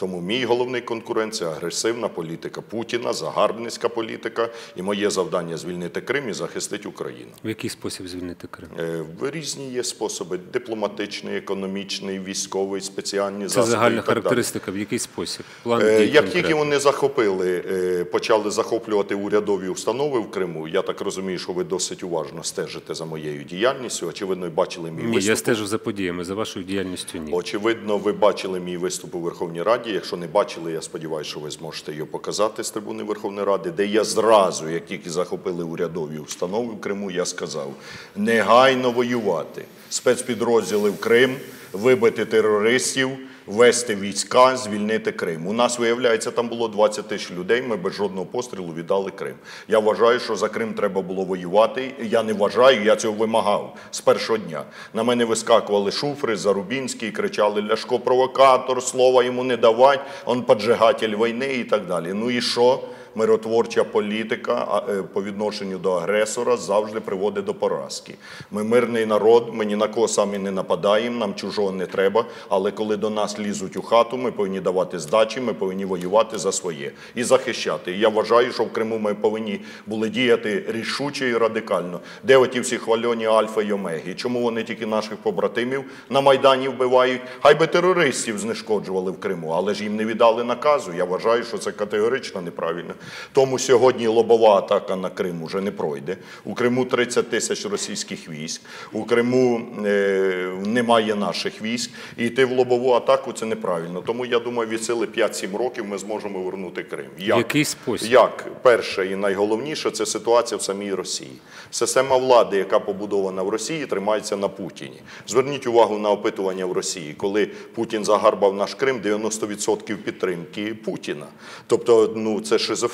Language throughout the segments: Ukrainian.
Тому мій головний конкурент це агресивна політика Путіна, загарбницька політика. І моє завдання звільнити Крим і захистити Україну. В який спосіб звільнити Крим? Е, в- Різні є способи: дипломатичний, економічний, військовий, спеціальні Це засоби. загальна так далі. характеристика. В який спосіб? План Е, дій Як тільки вони захопили, е, почали захоплювати урядові установи в Криму, я так розумію, що ви досить уважно стежите за моєю діяльністю. Очевидно, бачили мій Ні, виступ. я стежу за подіями, за вашою діяльністю ні. Очевидно, ви бачили мій виступ у Верховній Раді. Якщо не бачили, я сподіваюся, що ви зможете його показати з трибуни Верховної Ради, де я зразу, як тільки захопили урядові установи в Криму, я сказав: негайно воювати, спецпідрозділи в Крим, вибити терористів. Вести війська, звільнити Крим. У нас, виявляється, там було 20 тисяч людей. Ми без жодного пострілу віддали Крим. Я вважаю, що за Крим треба було воювати. Я не вважаю, я цього вимагав з першого дня. На мене вискакували шуфри, Зарубінський, кричали Ляшко провокатор, слова йому не давать, он поджигатель війни і так далі. Ну і що? Миротворча політика е, по відношенню до агресора завжди приводить до поразки. Ми мирний народ, ми ні на кого самі не нападаємо, нам чужого не треба. Але коли до нас лізуть у хату, ми повинні давати здачі, ми повинні воювати за своє і захищати. Я вважаю, що в Криму ми повинні були діяти рішуче і радикально. Де оті всі хвальоні Альфа і Омеги? Чому вони тільки наших побратимів на Майдані вбивають? Хай би терористів знешкоджували в Криму, але ж їм не віддали наказу. Я вважаю, що це категорично неправильно. Тому сьогодні лобова атака на Крим уже не пройде. У Криму 30 тисяч російських військ. У Криму е, немає наших військ. І йти в лобову атаку це неправильно. Тому я думаю, від сили 5-7 років ми зможемо вернути Крим. В який спосіб? Як перше і найголовніше це ситуація в самій Росії. Система влади, яка побудована в Росії, тримається на Путіні. Зверніть увагу на опитування в Росії, коли Путін загарбав наш Крим, 90% підтримки Путіна. Тобто, ну це шизофренія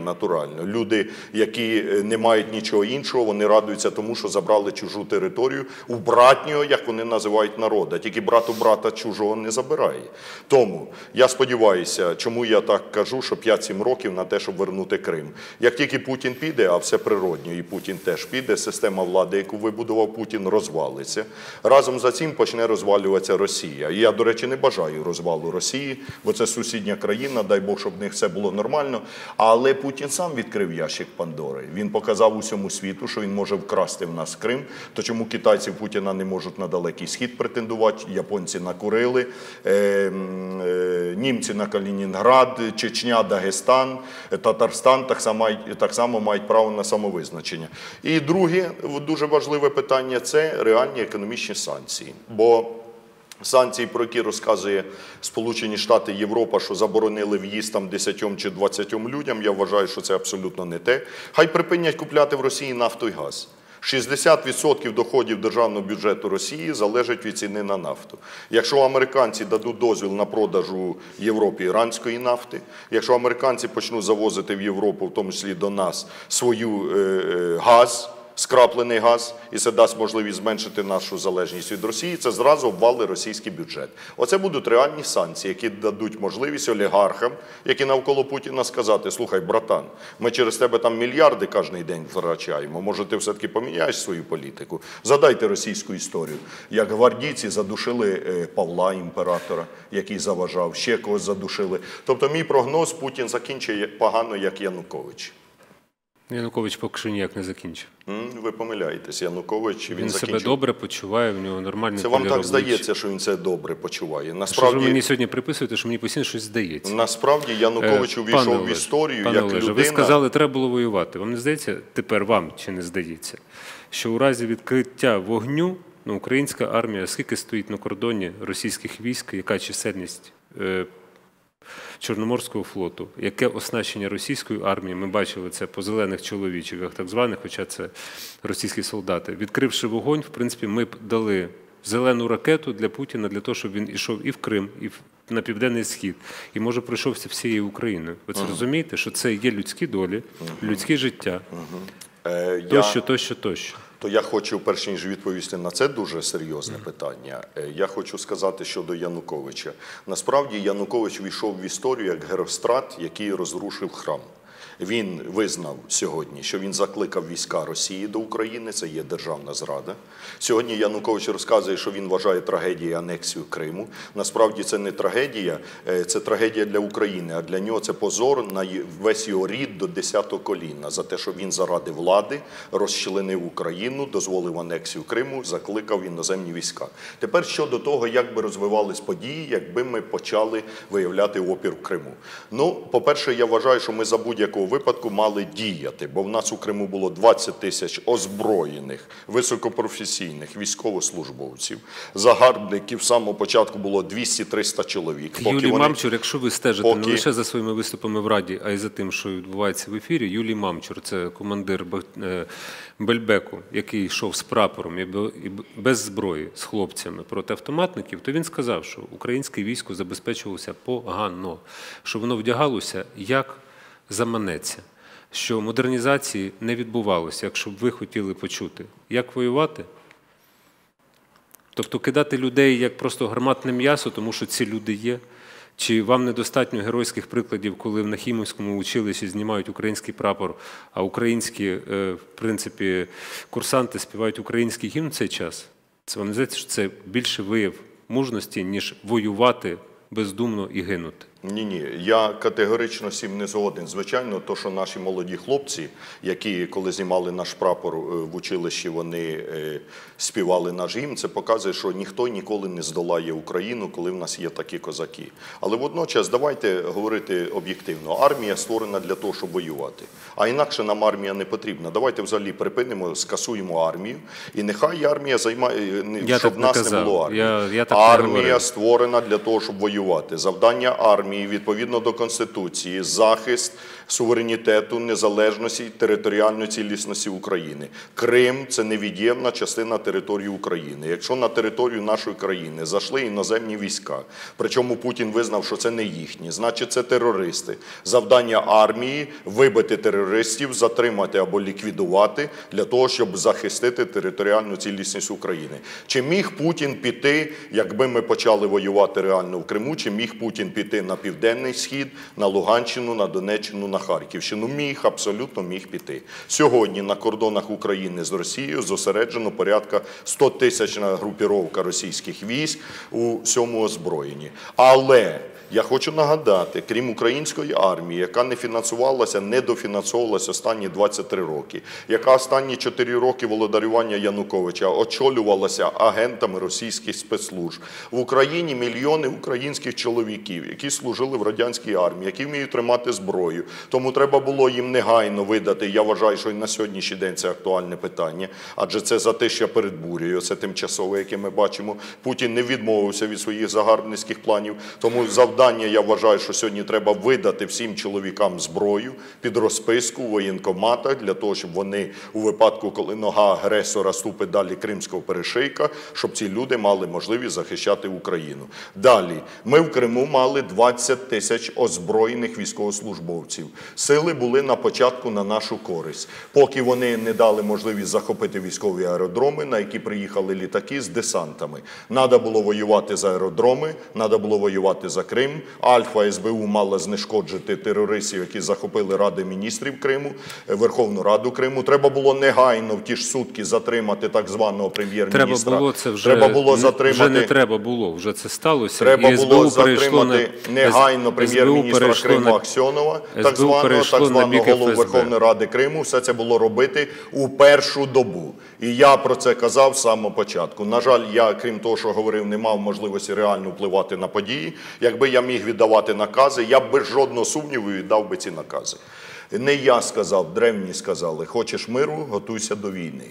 натурально. Люди, які е, не мають нічого іншого, вони радуються тому, що забрали чужу територію у братнього, як вони називають народа. Тільки брат у брата чужого не забирає. Тому я сподіваюся, чому я так кажу, що 5-7 років на те, щоб вернути Крим. Як тільки Путін піде, а все природньо, і Путін теж піде, система влади, яку вибудував Путін, розвалиться. Разом за цим почне розвалюватися Росія. І я, до речі, не бажаю розвалу Росії, бо це сусідня країна, дай Бог, щоб в них все було нормально. Але Путін сам відкрив ящик Пандори. Він показав усьому світу, що він може вкрасти в нас Крим. То чому китайці Путіна не можуть на далекий схід претендувати? Японці на Курили, е, е, німці на Калінінград, Чечня, Дагестан, Татарстан так само, так само мають право на самовизначення. І друге дуже важливе питання це реальні економічні санкції. Бо Санкції, про які розказує Сполучені Штати Європа, що заборонили в'їзд там 10 чи 20 людям, я вважаю, що це абсолютно не те. Хай припинять купляти в Росії нафту і газ. 60% доходів державного бюджету Росії залежить від ціни на нафту. Якщо американці дадуть дозвіл на продажу Європі іранської нафти, якщо американці почнуть завозити в Європу, в тому числі до нас, свою е, е, газ, скраплений газ, і це дасть можливість зменшити нашу залежність від Росії, це зразу обвали російський бюджет. Оце будуть реальні санкції, які дадуть можливість олігархам, які навколо Путіна сказати: слухай, братан, ми через тебе там мільярди кожен день втрачаємо. Може, ти все-таки поміняєш свою політику? Задайте російську історію. Як гвардійці задушили е, Павла імператора, який заважав, ще когось задушили. Тобто, мій прогноз Путін закінчить погано, як Янукович. Янукович поки що ніяк не закінчив. Ви помиляєтесь, Янукович він, Він, себе добре почуває, в нього нормальний Це вам так здається, що він це добре почуває. Що ж ви Насправді, мені сьогодні приписуєте, що мені постійно щось здається? насправді Янукович Е, увійшов пане в історію пане як Олеже, людина. Ви сказали, треба було воювати. Вам не здається, тепер вам чи не здається, що у разі відкриття вогню ну, українська армія, скільки стоїть на кордоні російських військ, яка чисельність е, Чорноморського флоту, яке оснащення російської армії, ми бачили це по зелених чоловічиках, так званих, хоча це російські солдати. Відкривши вогонь, в принципі, ми б дали зелену ракету для Путіна для того, щоб він ішов і в Крим, і на південний схід, і може пройшовся всією Україною. Ви це розумієте, що це є людські долі, людське життя, Е, я, тощо, тощо, тощо. То я хочу, перш ніж відповісти на це дуже серйозне питання. е, Я хочу сказати щодо Януковича. Насправді Янукович війшов в історію як Герострат, який розрушив храм. Він визнав сьогодні, що він закликав війська Росії до України. Це є державна зрада. Сьогодні Янукович розказує, що він вважає трагедією анексію Криму. Насправді це не трагедія, е, це трагедія для України. А для нього це позор на весь його рід до 10-го коліна за те, що він заради влади розчленив Україну, дозволив анексію Криму, закликав іноземні війська. Тепер щодо того, як би розвивались події, якби ми почали виявляти опір в Криму. Ну, по-перше, я вважаю, що ми за будь-якого випадку мали діяти, бо в нас у Криму було 20 тисяч озброєних, високопрофесійних військовослужбовців. Загарбників самого початку було 200-300 чоловік. Юлій Мамчур, якщо ви стежите не лише за своїми виступами в Раді, а й за тим, що відбувається в ефірі, Юлій Мамчур, це командир е, Бельбеку, який йшов з прапором і без зброї з хлопцями проти автоматників, то він сказав, що українське військо забезпечувалося погано, що воно вдягалося як заманеться. Що модернізації не відбувалося, якщо б ви хотіли почути, як воювати, Тобто кидати людей як просто гарматне м'ясо, тому що ці люди є. Чи вам недостатньо геройських прикладів, коли в Нахімівському училищі знімають український прапор, а українські, е, в принципі, курсанти співають український гімн в цей час? Це вам не здається, що це більше вияв мужності, ніж воювати бездумно і гинути? Ні, ні, я категорично всім не згоден. Звичайно, то, що наші молоді хлопці, які коли знімали наш прапор е, в училищі, вони е, співали наш гімн, це показує, що ніхто ніколи не здолає Україну, коли в нас є такі козаки. Але водночас давайте говорити об'єктивно. Армія створена для того, щоб воювати. А інакше нам армія не потрібна. Давайте взагалі припинимо, скасуємо армію, і нехай армія займає, Я щоб так в не нас не було армії. Я- я так армія створена для того, щоб воювати. Завдання армії відповідно до Конституції, захист суверенітету, незалежності, територіальної цілісності України. Крим це невід'ємна частина території України. Якщо на територію нашої країни зайшли іноземні війська, причому Путін визнав, що це не їхні, значить це терористи. Завдання армії вибити терористів, затримати або ліквідувати для того, щоб захистити територіальну цілісність України. Чи міг Путін піти, якби ми почали воювати реально в Криму? Чи міг Путін піти на південний схід, на Луганщину, на Донеччину, на Харківщину? Міг, абсолютно міг піти. Сьогодні на кордонах України з Росією зосереджено порядка 100 тисячна групіровка російських військ у всьому озброєнні. Але я хочу нагадати, крім української армії, яка не фінансувалася, не дофінансовувалася останні 23 роки, яка останні 4 роки володарювання Януковича очолювалася агентами російських спецслужб. В Україні мільйони українських чоловіків, які служили в радянській армії, які вміють тримати зброю. Тому треба було їм негайно видати. Я вважаю, що і на сьогоднішній день це актуальне питання, адже це затища перед бурею, це тимчасове, яке ми бачимо. Путін не відмовився від своїх загарбницьких планів. Тому завдання, я вважаю, що сьогодні треба видати всім чоловікам зброю під розписку у воєнкоматах для того, щоб вони у випадку, коли нога агресора ступить далі кримського перешийка, щоб ці люди мали можливість захищати Україну. Далі ми в Криму мали 20 тисяч озброєних військовослужбовців. Сили були на початку на нашу користь, поки вони не дали можливість захопити військові аеродроми, на які приїхали літаки з десантами. Надо було воювати за аеродроми, надо було воювати за Крим. Альфа СБУ мала знешкоджити терористів, які захопили Ради міністрів Криму, е, Верховну Раду Криму. Треба було негайно в ті ж сутки затримати так званого прем'єр-міністра. було це вже треба було затримати. вже не треба було, вже це сталося. Треба і було СБУ на затримати негайно прем'єр-міністра Криму на- Аксьонова, так званого, так званого голову Верховної Ради Криму. Все це було робити у першу добу. І я про це казав з самого початку. На жаль, я, крім того, що говорив, не мав можливості реально впливати на події. Якби я міг віддавати накази, я без жодного сумніву віддав би ці накази. Не я сказав, древні сказали: хочеш миру, готуйся до війни.